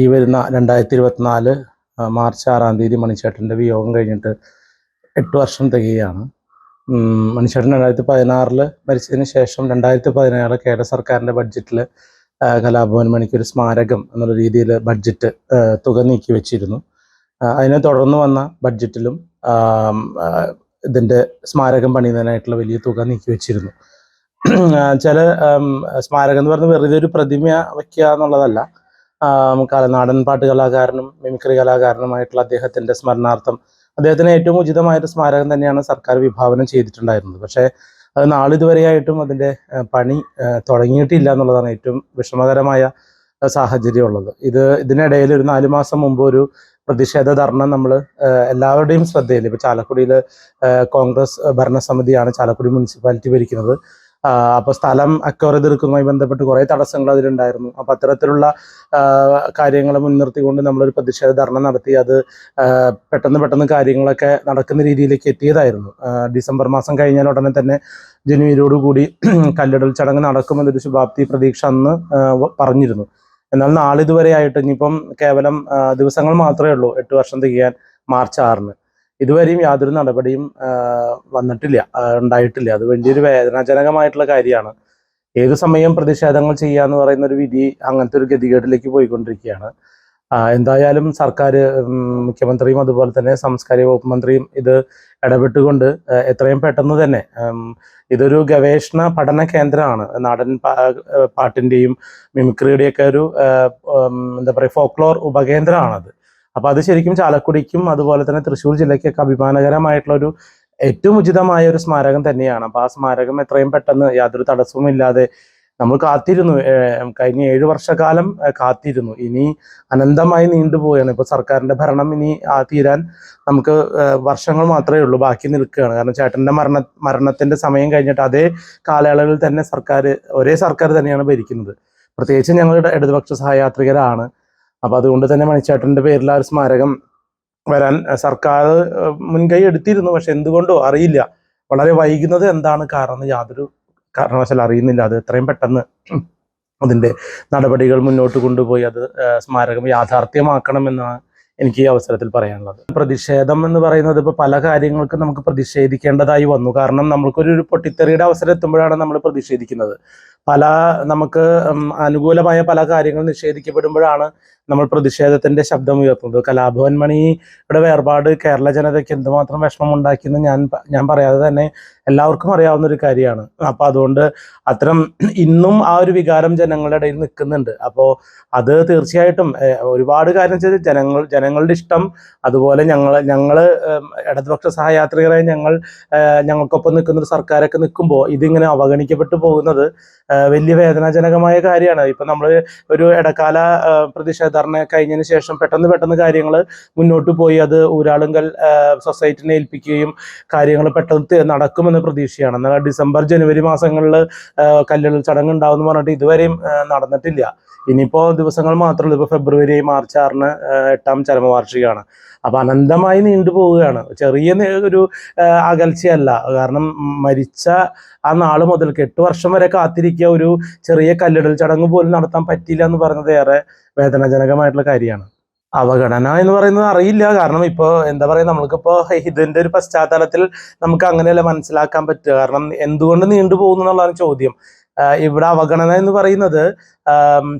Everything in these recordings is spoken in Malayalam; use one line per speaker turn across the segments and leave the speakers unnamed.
ഈ വരുന്ന രണ്ടായിരത്തി ഇരുപത്തിനാല് മാർച്ച് ആറാം തീയതി മണിച്ചേട്ടന്റെ വിയോഗം കഴിഞ്ഞിട്ട് എട്ട് വർഷം തികയാണ് മണിച്ചേട്ടൻ രണ്ടായിരത്തി പതിനാറിൽ മരിച്ചതിന് ശേഷം രണ്ടായിരത്തി പതിനേഴ് കേരള സർക്കാരിന്റെ ബഡ്ജറ്റിൽ കലാഭവൻ മണിക്ക് ഒരു സ്മാരകം എന്നുള്ള രീതിയിൽ ബഡ്ജറ്റ് തുക നീക്കി വെച്ചിരുന്നു. അതിനെ തുടർന്ന് വന്ന ബഡ്ജറ്റിലും ഇതിന്റെ സ്മാരകം പണിയുന്നതിനായിട്ടുള്ള വലിയ തുക നീക്കി വെച്ചിരുന്നു. ചില സ്മാരകം എന്ന് പറഞ്ഞാൽ വെറുതെ ഒരു പ്രതിമ വയ്ക്കുക എന്നുള്ളതല്ല. നാടൻ പാട്ട് കലാകാരനും മിമിക്രി കലാകാരനുമായിട്ടുള്ള അദ്ദേഹത്തിന്റെ സ്മരണാർത്ഥം അദ്ദേഹത്തിന് ഏറ്റവും ഉചിതമായൊരു സ്മാരകം തന്നെയാണ് സർക്കാർ വിഭാവനം ചെയ്തിട്ടുണ്ടായിരുന്നത്. പക്ഷേ അത് നാളിതുവരെയായിട്ടും അതിന്റെ പണി തുടങ്ങിയിട്ടില്ല എന്നുള്ളതാണ് ഏറ്റവും വിഷമകരമായ സാഹചര്യം സാഹചര്യമുള്ളത്. ഇത് ഇതിനിടയിൽ ഒരു നാല് മാസം മുമ്പ് ഒരു പ്രതിഷേധ ധർണ നമ്മൾ എല്ലാവരുടെയും ശ്രദ്ധയിൽ ഇപ്പൊ ചാലക്കുടിയിൽ കോൺഗ്രസ് ഭരണസമിതിയാണ് ചാലക്കുടി മുനിസിപ്പാലിറ്റി ഭരിക്കുന്നത്. അപ്പോൾ സ്ഥലം അക്വയർ ബന്ധപ്പെട്ട് കുറേ തടസ്സങ്ങൾ അതിലുണ്ടായിരുന്നു. അപ്പോൾ അത്തരത്തിലുള്ള കാര്യങ്ങൾ മുൻനിർത്തിക്കൊണ്ട് നമ്മളൊരു പ്രതിഷേധ ധർണ നടത്തി അത് പെട്ടെന്ന് പെട്ടെന്ന് കാര്യങ്ങളൊക്കെ നടക്കുന്ന രീതിയിലേക്ക് എത്തിയതായിരുന്നു. ഡിസംബർ മാസം കഴിഞ്ഞാൽ ഉടനെ തന്നെ ജനുവരിയോടുകൂടി കല്ലിടൽ ചടങ്ങ് നടക്കുമെന്നൊരു ശുഭാപ്തി പ്രതീക്ഷ അന്ന് പറഞ്ഞിരുന്നു. എന്നാൽ നാളിതുവരെ ആയിട്ട് ഇനിയിപ്പം കേവലം ദിവസങ്ങൾ മാത്രമേ ഉള്ളൂ എട്ട് വർഷം തികയാൻ മാർച്ച് ആറിന്. ഇതുവരെയും യാതൊരു നടപടിയും വന്നിട്ടില്ല ഉണ്ടായിട്ടില്ല. അത് വലിയൊരു വേദനാജനകമായിട്ടുള്ള കാര്യമാണ്. ഏത് സമയം പ്രതിഷേധങ്ങൾ ചെയ്യാന്ന് പറയുന്ന ഒരു വിധി അങ്ങനത്തെ ഒരു ഗതികേടിലേക്ക് പോയിക്കൊണ്ടിരിക്കുകയാണ്. എന്തായാലും സർക്കാർ മുഖ്യമന്ത്രിയും അതുപോലെ തന്നെ സാംസ്കാരിക വകുപ്പ് മന്ത്രിയും ഇത് ഇടപെട്ടുകൊണ്ട് എത്രയും പെട്ടെന്ന് തന്നെ ഇതൊരു ഗവേഷണ പഠന കേന്ദ്രമാണ്. നാടൻ പാ- പാട്ടിന്റെയും മിമിക്രിയുടെയൊക്കെ ഒരു എന്താ പറയുക ഫോക്ലോർ ഉപകേന്ദ്രമാണത്. അപ്പൊ അത് ശരിക്കും ചാലക്കുടിക്കും അതുപോലെ തന്നെ തൃശ്ശൂർ ജില്ലയ്ക്കൊക്കെ അഭിമാനകരമായിട്ടുള്ള ഒരു ഏറ്റവും ഉചിതമായ ഒരു സ്മാരകം തന്നെയാണ്. അപ്പൊ ആ സ്മാരകം എത്രയും പെട്ടെന്ന് യാതൊരു തടസ്സവും ഇല്ലാതെ നമ്മൾ കാത്തിരുന്നു. കഴിഞ്ഞ ഏഴു വർഷക്കാലം കാത്തിരുന്നു. ഇനി അനന്തമായി നീണ്ടുപോവുകയാണ് ഇപ്പൊ സർക്കാരിന്റെ ഭരണം ഇനി ആ തീരാൻ നമുക്ക് വർഷങ്ങൾ മാത്രമേ ഉള്ളൂ ബാക്കി നിൽക്കുകയാണ്. കാരണം ചേട്ടന്റെ മരണ മരണത്തിന്റെ സമയം കഴിഞ്ഞിട്ട് അതേ കാലയളവിൽ തന്നെ സർക്കാർ ഒരേ സർക്കാർ തന്നെയാണ് ഭരിക്കുന്നത്. പ്രത്യേകിച്ച് ഞങ്ങളുടെ ഇടതുപക്ഷ സഹയാത്രികരാണ്. അപ്പൊ അതുകൊണ്ട് തന്നെ മണിച്ചേട്ടന്റെ പേരിൽ ആ ഒരു സ്മാരകം വരാൻ സർക്കാർ മുൻകൈ എടുത്തിരുന്നു. പക്ഷെ എന്തുകൊണ്ടോ അറിയില്ല. വളരെ വൈകുന്നത് എന്താണ് കാരണം യാതൊരു കാരണവശാൽ അറിയുന്നില്ല. അത് എത്രയും പെട്ടെന്ന് അതിന്റെ നടപടികൾ മുന്നോട്ട് കൊണ്ടുപോയി അത് സ്മാരകം യാഥാർത്ഥ്യമാക്കണമെന്നാണ് എനിക്ക് ഈ അവസരത്തിൽ പറയാനുള്ളത്. പ്രതിഷേധം എന്ന് പറയുന്നത് ഇപ്പോൾ പല കാര്യങ്ങൾക്കും നമുക്ക് പ്രതിഷേധിക്കേണ്ടതായി വന്നു. കാരണം നമുക്കൊരു പൊട്ടിത്തെറിയുടെ അവസരം എത്തുമ്പോഴാണ് നമ്മൾ പ്രതിഷേധിക്കുന്നത്. പല നമുക്ക് അനുകൂലമായ പല കാര്യങ്ങൾ നിഷേധിക്കപ്പെടുമ്പോഴാണ് നമ്മൾ പ്രതിഷേധത്തിന്റെ ശബ്ദം ഉയർത്തുന്നത്. കലാഭവൻ മണിയുടെ വേർപാട് കേരള ജനതയ്ക്ക് എന്തുമാത്രം വിഷമം ഉണ്ടാക്കിയെന്ന് ഞാൻ ഞാൻ പറയാതെ തന്നെ എല്ലാവർക്കും അറിയാവുന്ന ഒരു കാര്യമാണ്. അപ്പൊ അതുകൊണ്ട് അത്തരം ഇന്നും ആ ഒരു വികാരം ജനങ്ങളുടെ ഇടയിൽ നിൽക്കുന്നുണ്ട്. അപ്പോൾ അത് തീർച്ചയായിട്ടും ഒരുപാട് കാര്യം ചെയ്ത് ജനങ്ങൾ ജനങ്ങളുടെ ഇഷ്ടം അതുപോലെ ഞങ്ങൾ ഞങ്ങൾ ഇടതുപക്ഷ സഹയാത്രികരായി ഞങ്ങൾ ഞങ്ങൾക്കൊപ്പം നിൽക്കുന്ന ഒരു സർക്കാരൊക്കെ നിൽക്കുമ്പോൾ ഇതിങ്ങനെ അവഗണിക്കപ്പെട്ടു പോകുന്നത് വലിയ വേദനാജനകമായ കാര്യമാണ്. ഇപ്പൊ നമ്മൾ ഒരു ഇടക്കാല പ്രതിഷേധ ധർണ കഴിഞ്ഞതിന് ശേഷം പെട്ടെന്ന് പെട്ടെന്ന് കാര്യങ്ങൾ മുന്നോട്ട് പോയി. അത് ഊരാളുങ്കൽ സൊസൈറ്റിനെ ഏൽപ്പിക്കുകയും കാര്യങ്ങൾ പെട്ടെന്ന് നടക്കുമെന്ന് പ്രതീക്ഷയാണ്. എന്നാൽ ഡിസംബർ ജനുവരി മാസങ്ങളിൽ കല്ലുകൾ ചടങ്ങ് ഉണ്ടാവും എന്ന് പറഞ്ഞിട്ട് ഇതുവരെയും നടന്നിട്ടില്ല. ഇനിയിപ്പോ ദിവസങ്ങൾ മാത്രമല്ല ഇപ്പോൾ ഇപ്പൊ ഫെബ്രുവരി മാർച്ച് ആറിന് എട്ടാം ചരമവാർഷികമാണ്. അപ്പൊ അനന്തമായി നീണ്ടുപോവുകയാണ് ചെറിയ നേ- ഒരു അകൽച്ചയല്ല. കാരണം മരിച്ച ആ നാൾ മുതൽക്ക് എട്ട് വർഷം വരെ കാത്തിരിക്കുക ഒരു ചെറിയ കല്ലിടൽ ചടങ്ങ് പോലും നടത്താൻ പറ്റിയില്ല എന്ന് പറഞ്ഞത് ഏറെ വേദനാജനകമായിട്ടുള്ള കാര്യമാണ്. അവഗണന എന്ന് പറയുന്നത് അറിയില്ല. കാരണം ഇപ്പോൾ എന്താ പറയുക നമ്മൾക്കിപ്പോൾ ഇതിന്റെ ഒരു പശ്ചാത്തലത്തിൽ നമുക്ക് അങ്ങനെയല്ല മനസ്സിലാക്കാൻ പറ്റുക. കാരണം എന്തുകൊണ്ട് നീണ്ടുപോകുന്നു എന്നുള്ളതാണ് ചോദ്യം. ഇവിടെ അവഗണന എന്ന് പറയുന്നത്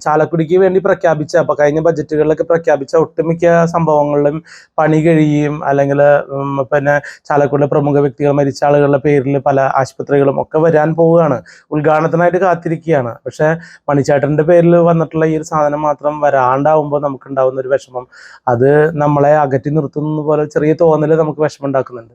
ചാലക്കുടിക്ക് വേണ്ടി പ്രഖ്യാപിച്ച അപ്പൊ കഴിഞ്ഞ ബജറ്റുകളിലൊക്കെ പ്രഖ്യാപിച്ച ഒട്ടുമിക്ക സംഭവങ്ങളിലും പണി കഴിയും അല്ലെങ്കിൽ പിന്നെ ചാലക്കുടിലെ പ്രമുഖ വ്യക്തികൾ മരിച്ച ആളുകളുടെ പേരിൽ പല ആശുപത്രികളും ഒക്കെ വരാൻ പോവുകയാണ്. ഉദ്ഘാടനത്തിനായിട്ട് കാത്തിരിക്കുകയാണ്. പക്ഷെ മണിച്ചേട്ടന്റെ പേരിൽ വന്നിട്ടുള്ള ഈ ഒരു സാധനം മാത്രം വരാണ്ടാവുമ്പോൾ നമുക്ക് ഉണ്ടാവുന്ന ഒരു വിഷമം അത് നമ്മളെ അകറ്റി നിർത്തുന്ന പോലെ ചെറിയ തോന്നൽ നമുക്ക് വിഷമം ഉണ്ടാക്കുന്നുണ്ട്.